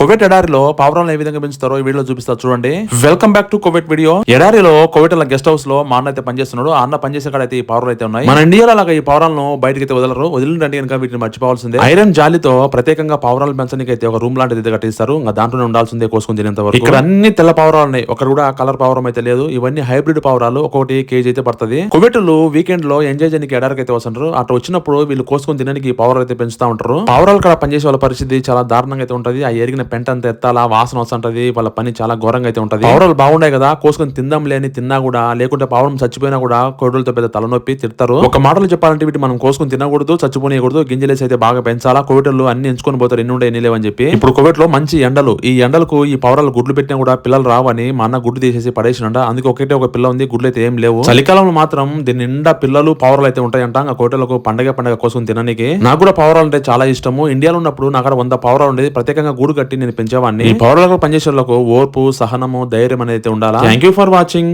Covid ఎడారిలో పావురాలను ఏ విధంగా పెంచుతారో ఈ వీడియో చూపిస్తారు చూడండి. Welcome back to Covid video ఎడారిలో కోవిడ్ గెస్ట్ హౌస్లో మా అన్న అయితే పనిచేస్తున్నాడు. ఆ అన్న పనిచేసే కాడ అయితే ఈ పావురాలు అయితే ఉన్నాయి. మన ఇండియాలో అలాగా ఈ పావురాలను బయటకి అయితే వదలరు. వదిలిందంటే కనుక వీటిని మర్చిపోవాల్సిందే. ఐరన్ జాలితో ప్రత్యేకంగా పావురాలు పెంచడానికి అయితే ఒక రూమ్ లాంటిది అయితే కట్టిస్తారు. ఇంకా దాంట్లోనే ఉండాల్సిందే కోసుకొని తినేంత వరకు. ఇక్కడ అన్ని తెల్ల పావురాలు ఉన్నాయి. ఒకటి కూడా కలర్ పావురం అయితే లేదు. ఇవన్నీ హైబ్రిడ్ పావురాలు. ఒకటి కేజీ అయితే పడుతుంది. కువెట్లు వీకెండ్లో ఎంజాయ్ చేయడానికి ఎడారికి అయితే వస్తుంటారు అట్లా వచ్చినప్పుడు వీళ్ళు కోసుకొని తినడానికి ఈ పావురాలు అయితే పెంచుతా ఉంటారు. పావురాలు కూడా పనిచేసే వాళ్ళ పరిస్థితి చాలా దారుణంగా అయితే ఉంటది. ఆ ఎరిగిన పెంట అంత ఎత్తాలా? వాసన వస్తుంటది వాళ్ళ పని చాలా ఘోరంగా అయితే ఉంటది. పావురాలు బాగుండాయి కదా? కోసుకొని తిందాం లేని తిన్నా కూడా లేకుంటే పావురం చచ్చిపోయినా కూడా కోడులతో పెద్ద తలనొప్పి తిడతారు. ఒక మాటలు చెప్పాలంటే వీటి మనం కోసుకొని తినకూడదు చచ్చిపోనియకూడదు గింజలేసి అయితే బాగా పెంచాలా? కోవిటలు అన్ని ఎంచుకొని పోతారు ఎన్ని ఉండే ఎన్ని లేవని చెప్పి. ఇప్పుడు కోవిడ్లో మంచి ఎండలు. ఈ ఎండలకు ఈ పావురాలు గుడ్లు పెట్టినా కూడా పిల్లలు రావని మా అన్న గుడ్డు తీసేసి పడేసినంట అందుకే ఒకటే ఒక పిల్ల ఉంది గుడ్లు అయితే ఏం లేవు. చలికాలంలో మాత్రం దీని నిండా పిల్లలు పావురాలు అయితే ఉంటాయంట. ఆ కోటలకు పండగ పండగ కోసం తినడానికి నాకు కూడా పావురాలు అంటే చాలా ఇష్టము. ఇండియాలో ఉన్నప్పుడు నాకు అక్కడ వంద పావురాలు ఉండేది. ప్రత్యేకంగా గూడు కట్టి నేను పెంచేవాడిని. ఈ పావురాలకు పనిచేసే వాళ్ళకు ఓర్పు సహనము ధైర్యం అనేది ఉండాలా? Thank you for watching